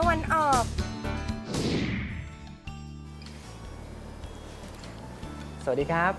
ะวันออก สวัสดีครับ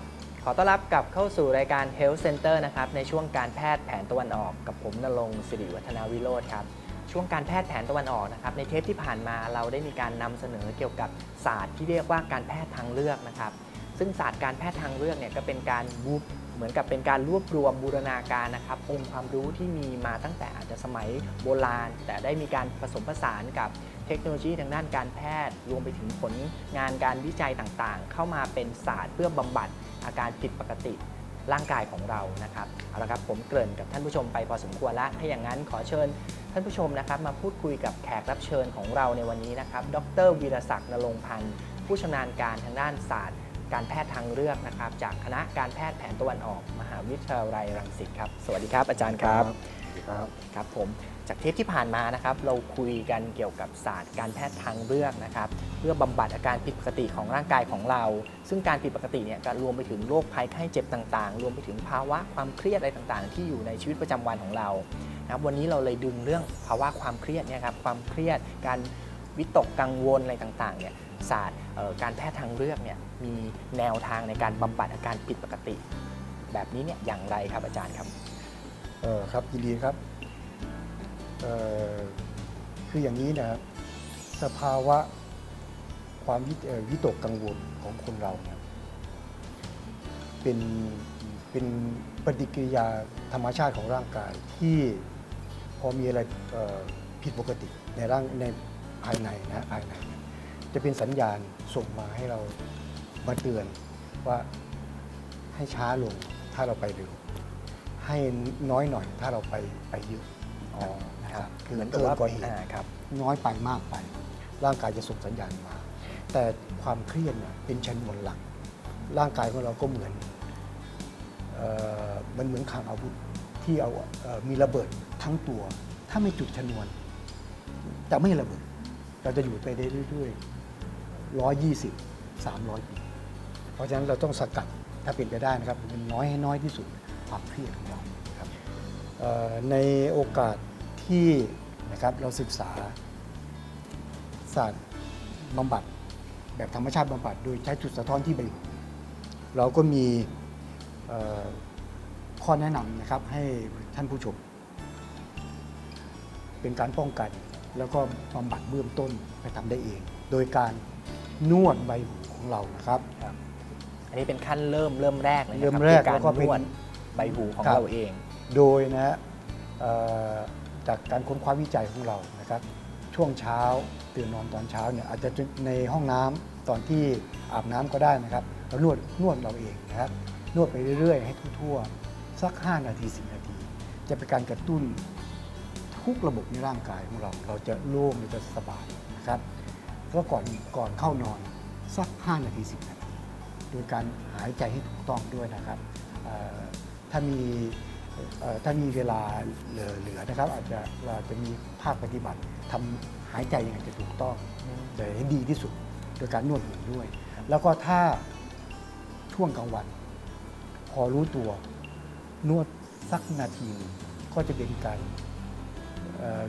ขอต้อนรับกลับเข้าสู่รายการ Health Center นะครับ ในช่วงการแพทย์แผนตะวันออกกับผมนรงค์สิริวัฒนาวิโรธครับ ช่วงการแพทย์แผนตะวันออกนะครับ ในเทปที่ผ่านมาเราได้มีการนำเสนอเกี่ยวกับศาสตร์ที่เรียกว่าการแพทย์ทางเลือกนะครับ ซึ่งศาสตร์การแพทย์ทางเลือกเนี่ยก็เป็นการบูเหมือนกับเป็นการรวบรวมบูรณาการนะครับองค์ความรู้ที่มีมาตั้งแต่อาจจะสมัยโบราณ แต่ได้มีการผสมผสานกับเทคโนโลยีทางด้านการแพทย์ รวมไปถึงผลงานการวิจัยต่างๆ เข้ามาเป็นศาสตร์เพื่อบำบัดอาการผิดปกติร่างกายของเรานะครับเอาละครับผมเกริ่นกับท่านผู้ชมไปพอสมควรแล้วถ้าอย่างนั้นขอเชิญท่านผู้ชมนะครับมาพูดคุยกับแขกรับเชิญของเราในวันนี้นะครับ ดรวีรศักดิ์นรงพันธ์ผู้ชำนาญการทางด้านศาสตร์ การแพทย์ทางเลือกนะครับ จากคณะการแพทย์แผนตะวันออก มหาวิทยาลัยรังสิตครับ สวัสดีครับอาจารย์ครับ ครับครับผมจากเทปที่ผ่านมานะครับ เราคุยกันเกี่ยวกับศาสตร์การแพทย์ทางเลือกนะครับ เพื่อบำบัดอาการผิดปกติของร่างกายของเรา ซึ่งการผิดปกติเนี่ยก็รวมไปถึงโรคภัยไข้เจ็บต่างๆ รวมไปถึงภาวะความเครียดอะไรต่างๆ ที่อยู่ในชีวิตประจำวันของเรานะครับวันนี้เราเลยดึงเรื่องภาวะความเครียดเนี่ยครับความเครียดการวิตกกังวลอะไรต่างๆเนี่ย ศาสตร์การแพทย์ทางเลือกเนี่ยมีแนวทางในการบำบัดอาการผิดปกติ แบบนี้เนี่ยอย่างไรครับอาจารย์ครับเออครับยินดีครับเออคืออย่างนี้นะครับสภาวะความวิวตกกังวลของคนเราเนี่ยเป็นเป็นปฏิกิริยาธรรมชาติของร่างกายที่พอมีอะไรผิดปกติในร่างในภายในนะภายใน จะเป็นสัญญาณส่งมาให้เรามาเตือนว่าให้ช้าลงถ้าเราไปเร็ว ให้น้อยหน่อยถ้าเราไปไปเยอะอ๋อนะครับคือเหมือนกับเกินว่ากว่าเหตุอ่าครับน้อยไปมากไป ร่างกายจะส่งสัญญาณมา แต่ความเครียดเนี่ยเป็นชนวนหลัก ร่างกายของเราก็เหมือนเอ่อมันเหมือนคลังอาวุธที่เอาเอ่อมีระเบิดทั้งตัว ถ้าไม่จุดชนวนจะไม่ระเบิด เราจะอยู่ไปได้เรื่อยๆ ร้อยยี่สิบสามร้อยปี เพราะฉะนั้นเราต้องสกัดถ้าเป็นไปได้นะครับมันน้อยให้น้อยที่สุดความเครียดของเราครับในโอกาสที่นะครับเราศึกษาศาสตร์บำบัดแบบธรรมชาติบำบัดโดยใช้จุดสะท้อนที่ใบหูเราก็มีข้อแนะนำนะครับให้ท่านผู้ชม เป็นการป้องกัน แล้วก็บำบัดเบื้องต้นไปทำได้เอง โดยการ นวดใบหูของเรานะครับ อันนี้เป็นขั้นเริ่มเริ่มแรกเลยนะคเริ่รับมแรกคือการแล้วก็เป็นนวดใบหูของครับ เราเอง โดยนะฮะเอ่อจากการค้นคว้าวิจัยของเรานะครับ ช่วงเช้าตื่นนอนตอนเช้าเนี่ยอาจจะในห้องน้ำตอนที่อาบน้ำก็ได้นะครับเรานวดนวดเราเองนะครับ นวดไปเรื่อย ๆ ให้ทั่วๆสัก 5 นาที 10 นาที จะเป็นการกระตุ้นทุกระบบในร่างกายของเรา เราจะโล่งเราจะสบายนะครับ แล้วก่อนก่อนเข้านอนสัก 5 นาที 10 นาทีโดยการหายใจให้ถูกต้องด้วยนะครับถ้ามีถ้ามีเวลาเหลือนะครับ อาจจะเราจะมีภาคปฏิบัติทำหายใจยังไงจะถูกต้องจะให้ดีที่สุดโดยการนวดหูด้วย แล้วก็ถ้าช่วงกลางวัน พอรู้ตัวนวดสักนาทีก็จะเป็นการ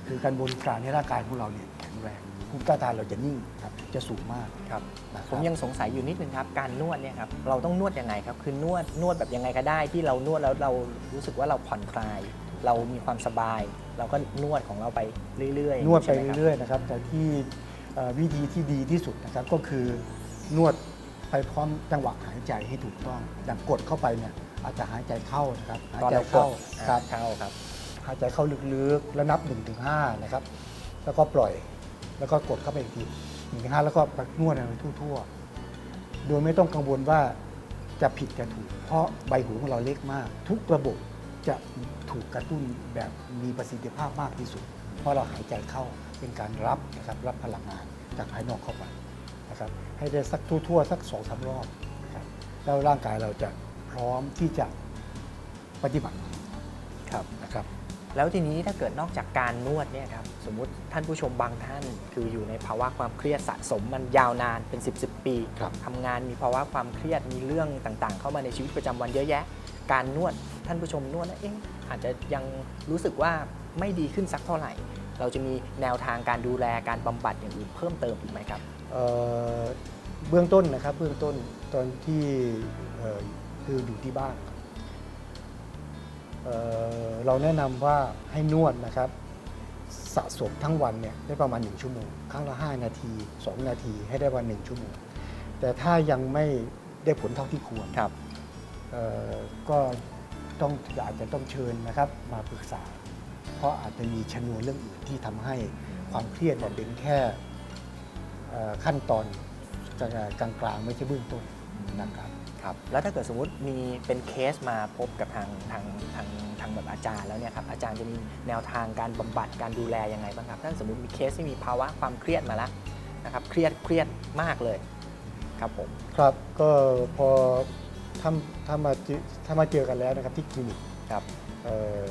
คือการบริการให้ร่างกายของเราเนี่ยแข็งแรงภูมิต้านทานเราจะนิ่งครับจะสูงมากครับนะครับผมยังสงสัยอยู่นิดนึงครับ การนวดเนี่ยครับเราต้องนวดยังไงครับ คือนวดนวดแบบยังไงก็ได้ ที่เรานวดแล้วเรารู้สึกว่าเราผ่อนคลาย เรามีความสบาย เราก็นวดของเราไปเรื่อยๆนวดไปใช่หมคบ เรื่อยๆนะครับแต่ที่เอ่อวิธีที่ดีที่สุดนะครับก็คือนวดไปพร้อมจังหวะหายใจให้ถูกต้อง อย่างกดเข้าไปเนี่ยอาจจะหายใจเข้านะครับหายตอนใจเรากเข้าดครับเข้าครับ หายใจเข้าลึกๆ แล้วนับ1นถึงหนะครับ แล้วก็ปล่อย แล้วก็กดเข้าไปอีกทีหนึ่งถึงห้าแล้วก็นวดในทั่วๆ โดยไม่ต้องกังวลว่าจะผิดจะถูก เพราะใบหูของเราเล็กมาก ทุกระบบจะถูกกระตุ้นแบบมีประสิทธิภาพมากที่สุด เพราะเราหายใจเข้าเป็นการรับนะครับรับพลังงานจากภายนอกเข้าไปนะครับให้ได้สักทั่วๆสักสองสามรอบนะครับแล้วร่างกายเราจะพร้อมที่จะปฏิบัติ แล้วทีนี้ถ้าเกิดนอกจากการนวดเนี่ยครับสมมุติท่านผู้ชมบางท่านคืออยู่ในภาวะความเครียดสะสมมันยาวนานเป็น 10บสปีครับ ทำงานมีภาวะความเครียดมีเรื่องต่างๆ เข้ามาในชีวิตประจำวันเยอะแยะ การนวดท่านผู้ชมนวดแล้วเอ๊ะอาจจะยังรู้สึกว่าไม่ดีขึ้นสักเท่าไหร่ เราจะมีแนวทางการดูแลการบำบัดอย่างอื่นเพิ่มเติมอีกไหมครับ เอ่อเบื้องต้นนะครับเบื้องต้นตอนที่เอ่อคืออยู่ที่บ้านเอ่อ เราแนะนำว่าให้นวดนะครับ สะสมทั้งวันเนี่ยได้ประมาณ 1 ชั่วโมงครั้งละ 5 นาที 2 นาทีให้ได้วัน1ชั่วโมง แต่ถ้ายังไม่ได้ผลเท่าที่ควรครับเอ่อก็ต้องอาจจะต้องเชิญนะครับมาปรึกษา เพราะอาจจะมีชนวนเรื่องอื่นที่ทำให้ความเครียดเนี่ยเป็นแค่เอ่อขั้นตอนกลางๆไม่ใช่เบื้องต้นนะครับ ครับแล้วถ้าเกิดสมมติมีเป็นเคสมาพบกับทางทางทางทางแบบอาจารย์แล้วเนี่ยครับอาจารย์จะมีแนวทางการบำบัดการดูแลยังไงบ้างครับถ้าสมมติมีเคสที่มีภาวะความเครียดมาแล้วนะครับเครียดเครียดมากเลยครับผมครับก็พอถ้าถ้ามาเจอถ้ามาเจอกันแล้วนะครับที่คลินิกครับเอ่อ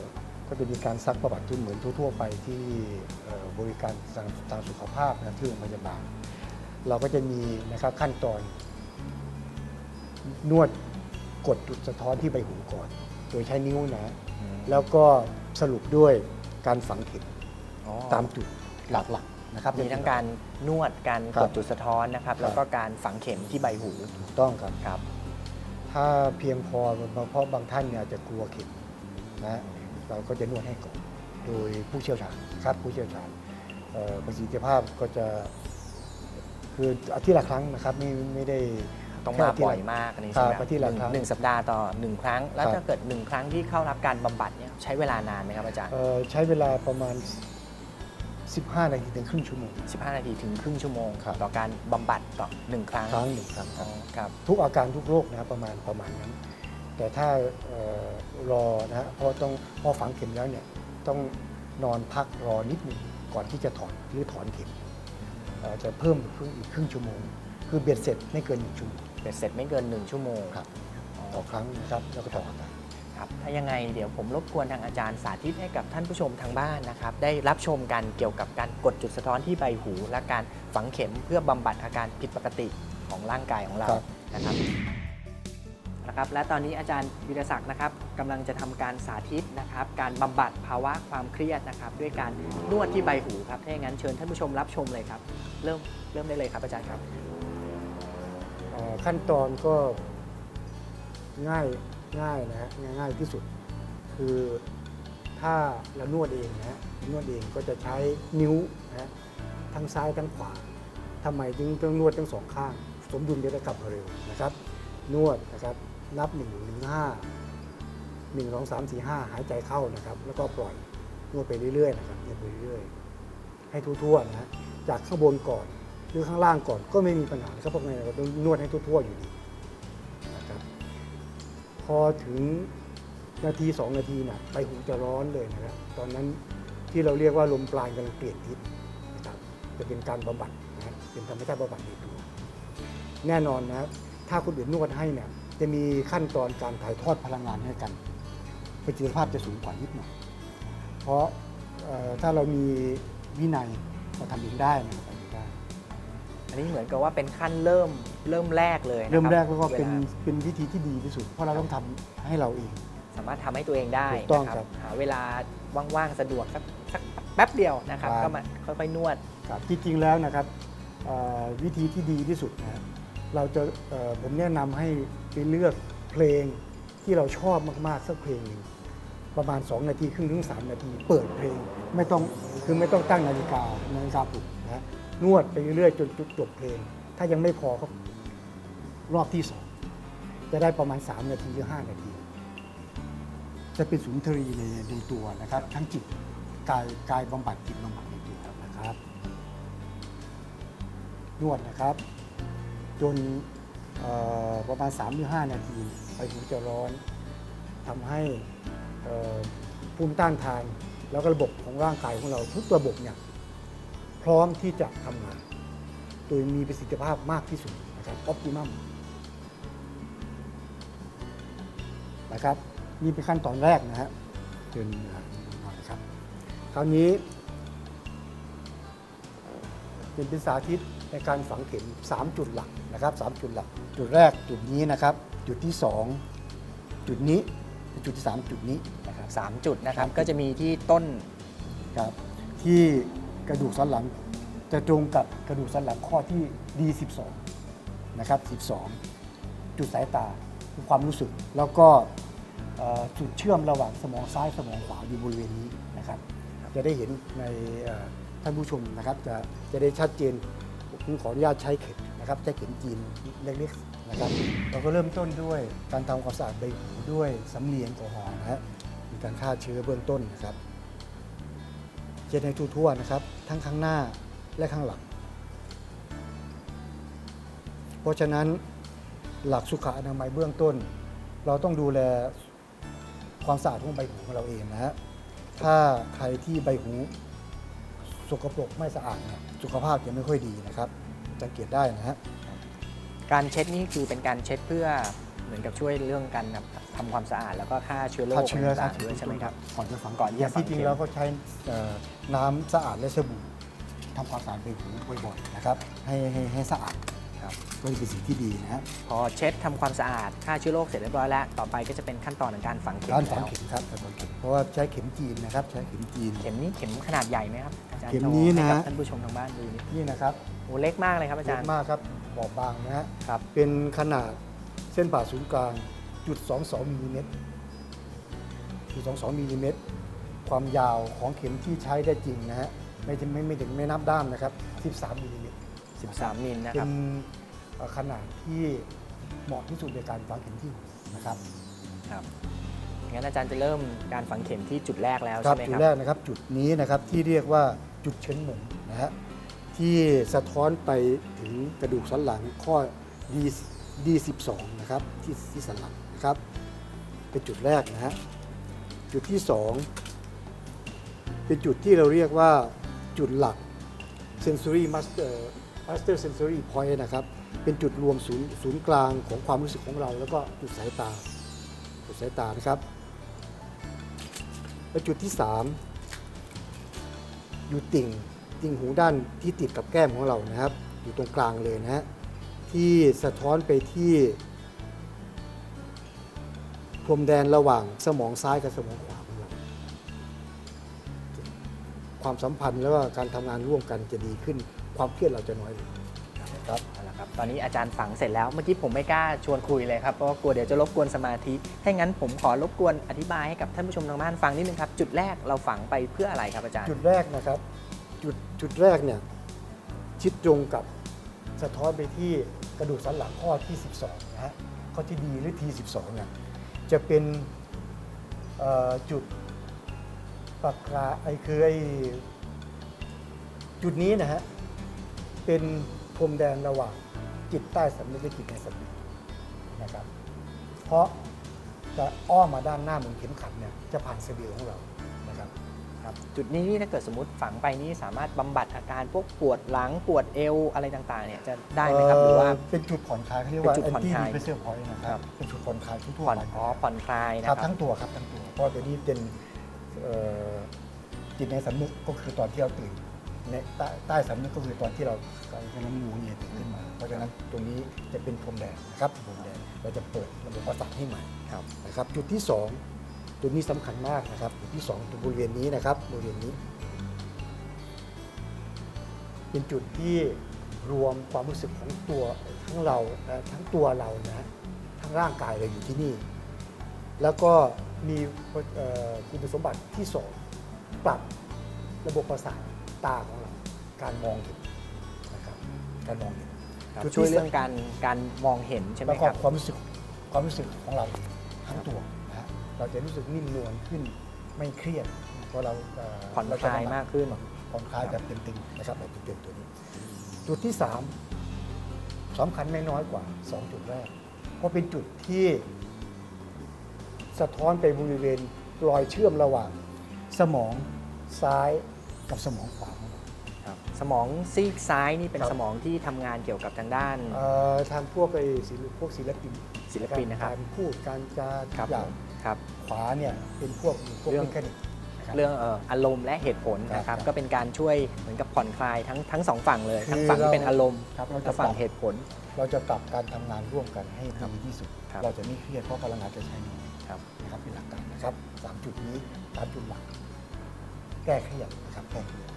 ก็จะมีการซักประวัติทุนเหมือนทั่ว ๆ ไปที่เอ่อบริการทางทางสุขภาพนะครับที่โรงพยาบาลเราก็จะมีนะครับขั้นตอน นวดกดจุดสะท้อนที่ใบหูก่อน โดยใช้นิ้วนะ แล้วก็สรุปด้วยการฝังเข็มอ๋อตามจุดหลักๆนะครับ มีทั้งการนวดการครักบดจุดสะท้อนนะครับ แล้วก็การฝังเข็มที่ใบหูถูกต้องครับ ครับ ถ้าเพียงพอเพราะบางท่านเนี่ยอาจจะกลัวเข็มนะเราก็จะนวดให้ก่อนโดยผู้เชี่ยวชาญครับผู้เชี่ยวชาญเอ่อประสิทธิภาพก็จะคืออาทิตย์ละครั้งนะครับไม่ไม่ได้ ต้องแค่มาอาทิตย์บ่ละอยมากอันนี้ครัใช่บไหมอาทิตย์ละหนึ่งครั้งหนึ่งสัปดาห์ต่อหนึ่งครั้ง แล้วครับถ้าเกิดหนึ่งครั้งที่เข้ารับการบำบัดเนี่ยใช้เวลานานไหมครับอาจารย์ เอ่อใช้เวลาประมาณ 15 นาทีถึงครึ่งชั่วโมง 15 นาทีถึงครึ่งชั่วโมง ครับ ต่อการบำบัดต่อหนึ่งครั้งครั้งหนึ่งครั้งคอ๋รัอบครับ ทุกอาการทุกโรคนะครับประมาณประมาณนั้น แต่ถ้าเอ่อรอนะฮะเพราะต้องพอฝังเข็มแล้วเนี่ยต้องนอนพักรอนิดหนึ่งก่อนที่จะถอนหรือถอนเข็มเอ่อจะเพิ่มเพิ่มอีกครึ่งชั่วโมง คือเบียดเสร็จไม่เกินหนึ่งชั่วโมง เบ็ดเสร็จไม่เกิน 1 ชั่วโมงครับอ๋อต่อครั้งนะครับแล้วก็ต่ออาการครับถ้ายังไงเดี๋ยวผมรบกวนทางอาจารย์สาธิตให้กับท่านผู้ชมทางบ้านนะครับ ได้รับชมกันเกี่ยวกับการกดจุดสะท้อนที่ใบหู และการฝังเข็มเพื่อบำบัดอาการผิดปกติของร่างกายของเราครับนะครับนะครับ และตอนนี้อาจารย์วิรศักดิ์นะครับกำลังจะทำการสาธิตนะครับ การบำบัดภาวะความเครียดนะครับ ด้วยการนวดที่ใบหูครับถ้าอย่างนั้นเชิญท่านผู้ชมรับชมเลยครับ เริ่มเริ่มได้เลยครับอาจารย์ครับเอ่อ ขั้นตอนก็ง่ายง่ายนะฮะง่ายๆที่สุด คือถ้าเรานวดเองนะฮะนวดเองก็จะใช้นิ้วนะฮะทั้งซ้ายทั้งขวาทำไมจึงต้องนวดทั้งสองข้าง สมดุลจะได้กลับมาเร็วนะครับ นวดนะครับนับ1นึ่งถึงห้าหนึ่งสองสามสี่ห้าหายใจเข้านะครับ แล้วก็ปล่อยนวดไปเรื่อยๆนะครับนวดไปเรื่อยๆให้ทั่วๆนะฮะจากข้างบนก่อน หรือข้างล่างก่อนก็ไม่มีปัญหานะครับเพราะไงเราต้องนวดให้ทั่วๆอยู่ดีนะครับพอถึงนาทีสองนาทีนะใบหูจะร้อนเลยนะครับตอนนั้นที่เราเรียกว่าลมปราณกำลังเปลี่ยนทิศนะครับจะเป็นการบำบัดนะครับเป็นธรรมชาติบำบัดในตัวแน่นอนนะถ้าคนอื่นนวดให้เนี่ยจะมีขั้นตอนการถ่ายทอดพลังงานให้กันประสิทธิภาพจะสูงกว่านิดหน่อยเพราะถ้าเรามีวินัยเราทำเองได้นะครับ องได้อันนี้เหมือนกับว่าเป็นขั้นเริ่มเริ่มแรกเลยนะคบเริ่มแรกแล้วก็เป็นวลา เป็นวิธีที่ดีที่สุด เพราะเราต้องทำให้เราเอง สามารถทำให้ตัวเองได้ถูกต้องนะครับหาเวลาว่างๆ สะดวกสักสักแป๊บเดียวนะครับ ครับ ก็มาค่อยๆนวด ครับจริงๆแล้วนะครับเอ่อวิธีที่ดีที่สุดนะเราจะเอ่อผมแนะนำให้ไปเลือกเพลงที่เราชอบมากๆสักเพลงหนึ่งประมาณ 2 นาทีครึ่งถึง3นาที เปิดเพลงไม่ต้องคือไม่ต้องตั้งนาฬิกานาฬิกาปลุก นวดไปเรื่อยๆจนจบเพลง ถ้ายังไม่พอก็รอบที่สองจะได้ประมาณ 3 นาทีหรือ 5 นาที จะเป็นสุนทรีในในตัวนะครับ ทั้งจิตกายกายบำบัดจิตบำบัดในตัวนะครับ นวดนะครับ จนประมาณ3หรือ5นาทีไปหูจะร้อนทำให้เอ่อภูมิต้านทาน แล้วก็ระบบของร่างกายของเราทุกระบบเนี่ย พร้อมที่จะทำงาน โดยมีประสิทธิภาพมากที่สุดนะครับออ t ติมัมนะครับนี่เป็นขั้นตอนแรกนะฮะเชิญอ่าก่อนนะครับ คราวนี้ เป็นเป็นสาธิตในการฝังเข็ม 3 จุดหลักนะครับ3จุดหลัก จุดแรกจุดนี้นะครับ จุดที่ 2 จุดนี้จุดที่ 3 จุดนี้นะครับสามจุดนะครับครับก็จะมีที่ต้นครับที่ กระดูกสันหลัง จะตรงกับกระดูกสันหลังข้อที่ D12 นะครับ 12 จุดสายตาคือความรู้สึก แล้วก็จุดเชื่อมระหว่างสมองซ้ายสมองขวาอยู่บริเวณนี้นะครับ จะได้เห็นในท่านผู้ชมนะครับ จะจะได้ชัดเจนผมขออนุญาตใช้เข็มนะครับใช้เข็มจีนเล็กๆนะครับ เราก็เริ่มต้นด้วยการทำความสะอาดใบหูด้วยสำเลียงแอลกอฮอล์นะฮะมีการฆ่าเชื้อเบื้องต้นนะครับ เช็ดให้ทั่วๆนะครับ ทั้งข้างหน้าและข้างหลัง เพราะฉะนั้นหลักสุขอนามัยเบื้องต้น เราต้องดูแลความสะอาดของใบหูของเราเองนะฮะถ้าใครที่ใบหูสกปรกไม่สะอาดเนี่ยสุขภาพจะไม่ค่อยดีนะครับสังเกตได้นะฮะ การเช็ดนี่คือเป็นการเช็ดเพื่อ มือนกับช่วยเรื่องการแบบทำความสะอาดแล้วก็ฆ่าเชื้อโรคฆ่าเชื้อต่างๆด้วยใช่ไหมครับ ก่อนจะฝังก่อนที่จะฝังที่จริงเข็ม เราก็ใช้เอ่อน้ำสะอาดและสบู่ทำความสะอาดใบหูบ่อยๆนะครับให้ให้ให้สะอาดครับก็จะเป็นสิ่งที่ดีนะฮะพอเช็ดทำความสะอาดฆ่าเชื้อโรคเสร็จเรียบร้อยแล้วต่อไปก็จะเป็นขั้นตอนของการฝังเข็มการฝังแล้วเข็มครับการฝังเข็มเพราะว่าใช้เข็มจีนนะครับใช้เข็มจีน เข็มนี้เข็มขนาดใหญ่ไหมครับอาจารย์เข็มนี้นะ โชว์ให้กับท่านผู้ชมทางบ้านดูนิดนี่นะครับโอ้เล็กมากเลยครับอาเล็จารกย์มากครับบอบบางนะฮะครับ เป็นขนาด เส้นผ่าศูนย์กลางจุด22มิลลิเมตรจุด22มิลลิเมตรความยาวของเข็มที่ใช้ได้จริงนะฮะไม่ถึงไม่ไม่ถึงไม่นับด้ามนะครับ 13มิลลิเมตร13 มิลนะเป็ครับนเอ่อขนาดที่เหมาะที่สุดในการฝังเข็มที่หูนะครับครับงั้นอาจารย์จะเริ่มการฝังเข็มที่จุดแรกแล้วครัใช่บไหมจุคดรับแรกนะครับจุดนี้นะครับที่เรียกว่าจุดเชิงหมงนะฮะที่สะท้อนไปถึงกระดูกสันหลังข้อ D D12 นะครับที่ที่สันหลังนะครับ เป็นจุดแรกนะฮะจุดที่ 2 เป็นจุดที่เราเรียกว่าจุดหลัก sensory master master sensory point นะครับเป็นจุดรวมศูนย์ศูนย์กลางของความรู้สึกของเรา แล้วก็จุดสายตาจุดสายตานะครับ และจุดที่ 3 อยู่ติ่งติ่งหูด้านที่ติดกับแก้มของเรานะครับ อยู่ตรงกลางเลยนะฮะ ที่สะท้อนไปที่พรมแดนระหว่างสมองซ้ายกับสมองขวาของเราความสัมพันธ์แล้วก็การทำงานร่วมกันจะดีขึ้น ความเครียดเราจะน้อยลงนะครับเอาละครับ ตอนนี้อาจารย์ฝังเสร็จแล้ว เมื่อกี้ผมไม่กล้าชวนคุยเลยครับ เพราะว่ากลัวเดี๋ยวจะรบกวนสมาธิ ถ้างั้นผมขอรบกวนอธิบายให้กับท่านผู้ชมทางบ้านฟังนิดนึงครับ จุดแรกเราฝังไปเพื่ออะไรครับอาจารย์ จุดแรกนะครับ จุดจุดแรกเนี่ยชิดตรงกับสะท้อนไปที่ กระดูกสันหลังข้อที่ 12นะฮะข้อที่ดีหรือที12 เนี่ยจะเป็นจุดปากกาไอ้คือไอ้จุดนี้นะฮะเป็นพรมแดนระหว่างจิตใต้สำนึกและจิตในสำนึกนะครับ เพราะจะอ้อมมาด้านหน้าเหมือนเข็มขัดเนี่ยจะผ่านสะดือของเรา ครับจุดนี้ถ้าเกิดสมมติฝังไปนี้สามารถบำบัดอาการพวกปวดหลังปวดเอวอะไรต่างๆเนี่ยจะได้ไหมครับหรือว่าเป็นจุดผ่อนคลายเขาเรียกว่า เป็นจุดผ่อน anti คลาย depressive point นะครับเป็นจุดผ่อนคลายทั่วผ่อนๆไปอ๋อผ่อนคลายนะครับ ทั้งตัวครับทั้งตัว เพราะเดี๋วนี้เป็นจิตในสำนึกก็คือตอนที่เราตื่นใต้ใต้สำนึกก็คือตอนที่เรากำลังงูเงียตื่นขึ้นมา เพราะฉะนั้นตรงนี้จะเป็นพรมแดงนะครับพรมแดงเราจะเปิดระบบประสาทให้ใหม่ครับ นะครับจุดที่ 2 ตัวนี้สำคัญมากนะครับที่2ตัวบริเวณนี้นะครับบริเวณนี้ เป็นจุดที่รวมความรู้สึกของตัวทั้งเราทั้งตัวเรานะทั้งร่างกายเราอยู่ที่นี่ แล้วก็มีคุณสมบัติที่สองปรับระบบประสาทตาของเรา การมองเห็นนะครับการมองเห็นช่วยเรื่องการการมองเห็นใช่ไหมครับความรู้สึกความรู้สึกของเราทั้งตัว เราจะรู้สึกนิ่มนวลขึ้นไม่เครียดเพราะเราเผ่อนเรคจะลายมากขึ้น ผ่อนคลายแบบเต็มๆนะครับแบบเต็มๆตัวนี้ จุดที่ 3สำคัญไม่น้อยกว่า 2 จุดแรก เพราะเป็นจุดที่สะท้อนไปบริเวณรอยเชื่อมระหว่าง สมองซ้ายกับสมองขวาของเราครับสมองซีกซ้ายนี่เป็นครับสมองที่ทำงานเกี่ยวกับทางด้านเอ่อทางพวกไอ้ศิลปพวกศิลปินศิลปินนะครับการพูดการจาครับอย่าง ครับ ขวาเนี่ยเป็นพวกพวกเรื่อง เมคานิกนะครับ เรื่องเอ่ออารมณ์และเหตุผลนะคครัรับบ ก็เป็นการช่วยเหมือนกับผ่อนคลายทั้งทั้งสองฝั่งเลยคือทั้งฝั่งที่เราเป็นอารมณ์ครับเราจะและฝั่งปรับเหตุผล เราจะปรับการทำงานร่วมกันให้ครับดีที่สุด ครับเราจะไม่เครียดเพราะพลังงานจะใช้น้อยครับ นะครับเป็นหลักการนะครับสามจุดนี้สามจุดหลักแก้เครียดนะครับแก้เครียด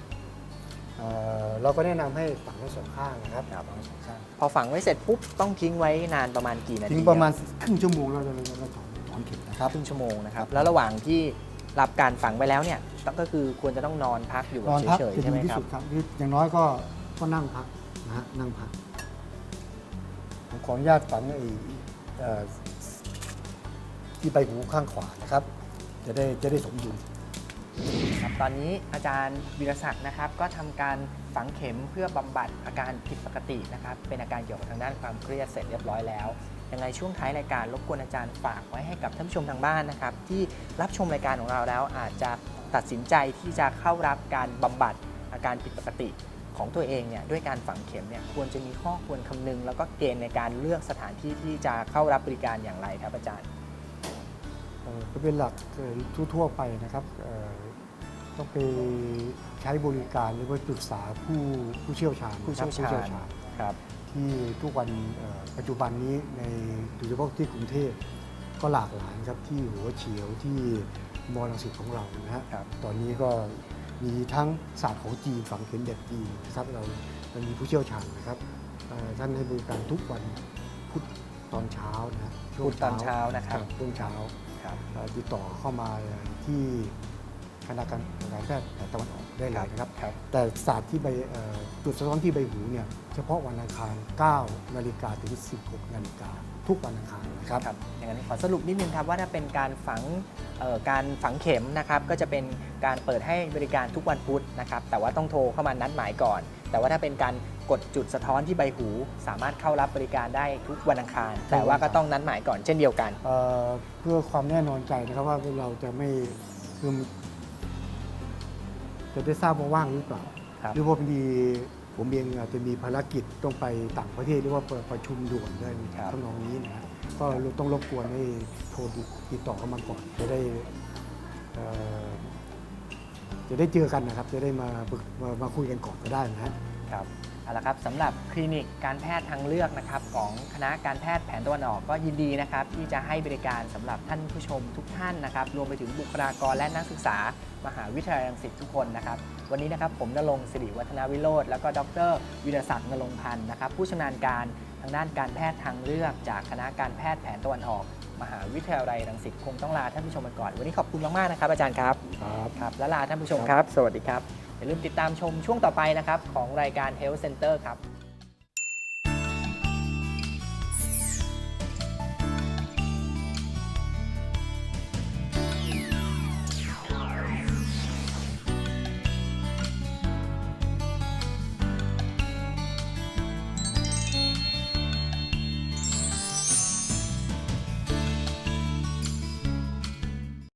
เอ่อเราก็แนะนำให้ฝังทั้งสองข้างนะครับฝังทั้งสองข้าง พอฝังไว้เสร็จปุ๊บต้องทิ้งไว้นานประมาณกี่นาทีทิ้งประมาณครึ่งชั่วโมงเราจะเราจะถอนถ อนเข็มนะครับ ครึ่งชั่วโมงนะครับ แล้วระหว่างที่รับการฝังไปแล้วเนี่ยต้องก็คือควรจะต้องนอนพักอยู่นอนพักเฉยจะๆใช่ดีไหมที่ครับ สุดครับหรืออย่างน้อยก็ก็นั่งพักนะฮะนั่งพักผมขออนุญาตฝังไอ้เอ่อที่ใบหูข้างขวานะครับ จะได้จะได้สมดุล ครับตอนนี้อาจารย์วิรศักดิ์นะครับ ก็ทำการฝังเข็มเพื่อบำบัดอาการผิดปกตินะครับ เป็นอาการเกี่ยวกับทางด้านความเครียดเสร็จเรียบร้อยแล้ว ยังไงช่วงท้ายรายการรบกวนอาจารย์ฝากไว้ให้กับท่านผู้ชมทางบ้านนะครับ ที่รับชมรายการของเราแล้วอาจจะตัดสินใจที่จะเข้ารับการบำบัดอาการผิดปกติของตัวเองเนี่ยด้วยการฝังเข็มเนี่ยควรจะมีข้อควรคำนึง แล้วก็เกณฑ์ในการเลือกสถานที่ที่จะเข้ารับบริการอย่างไรครับอาจารย์ เอ่อก็เป็นหลักเอ่อทั่วๆไปนะครับเอ่อต้องไปใช้บริการหรือว่าปรึกษาผู้ผู้เชี่ยวชาญผู้เชี่ยวชาญ นะครับญครับ ที่ทุกวันเอ่อปัจจุบันนี้ในโดยเฉพาะที่กรุงเทพก็หลากหลายนะครับที่หัวเฉียวที่มอลังสิตของเรานะฮะครับตอนนี้ก็มีทั้งศาสตร์ของจีนฝังเข็มแบบจีนนะครับเราเรามีผู้เชี่ยวชาญนะครับเอ่อท่านให้บริการทุกวันพุธตอนเช้านะฮะช่วงพุธตอนเช้านะครับช่วงเช้าครับเอ่อติดต่อเข้ามาที่ คณะการการแพทย์แผนตะวันออกได้เลยนะครับครับแต่ศาสตร์ที่ใบเอ่อจุดสะท้อนที่ใบหูเนี่ยเฉพาะวันอังคาร 9 นาฬิกาถึง 16 นาฬิกาทุกวันอังคารนะครับครับอย่างนั้นขอสรุปนิดนึงครับว่าถ้าเป็นการฝังเอ่อการฝังเข็มนะครับก็จะเป็นการเปิดให้บริการทุกวันพุธนะครับแต่ว่าต้องโทรเข้ามานัดหมายก่อน แต่ว่าถ้าเป็นการกดจุดสะท้อนที่ใบหู สามารถเข้ารับบริการได้ทุกวันอังคาร แต่ว่าก็ต้องนัดหมายก่อนเช่นเดียวกันเอ่อเพื่อความแน่นอนใจนะครับว่าเราจะไม่คือ จะได้ทราบว่าว่างหรือเปล่า ครับ หรือว่าพอดีผมเองอาจจะมีภารกิจต้องไปต่างประเทศหรือว่าประชุมด่วนได้ครับทำนองนี้นะฮะก็ต้องรบกวนให้โทรติดต่อเข้ามาก่อน จะได้เอ่อจะได้เจอกันนะครับ จะได้มาปรึกมามาคุยกันก่อนก็ได้นะฮะ ครับเอาละครับสำหรับคลินิกการแพทย์ทางเลือกนะครับของคณะการแพทย์แผนตะวันออกก็ยินดีนะครับที่จะให้บริการสำหรับท่านผู้ชมทุกท่านนะครับรวมไปถึงบุคลากรและนักศึกษา มหาวิทยาลัยรังสิตทุกคนนะครับวันนี้นะครับผมนรงค์สิริวัฒนาวิโรธแล้วก็ดรวิรศักดิ์นรงค์พันธ์นะครับผู้ชำนาญการทางด้านการแพทย์ทางเลือก จากคณะการแพทย์แผนตะวันออกมหาวิทยาลัยรังสิตคงต้องลาท่านผู้ชมไปก่อน วันนี้ขอบคุณมากๆนะครับอาจารย์ครับ ครับครับและลาท่านผู้ชมครับ สวัสดีครับ อย่าลืมติดตามชมช่วงต่อไปนะครับของรายการ Health Center ครับ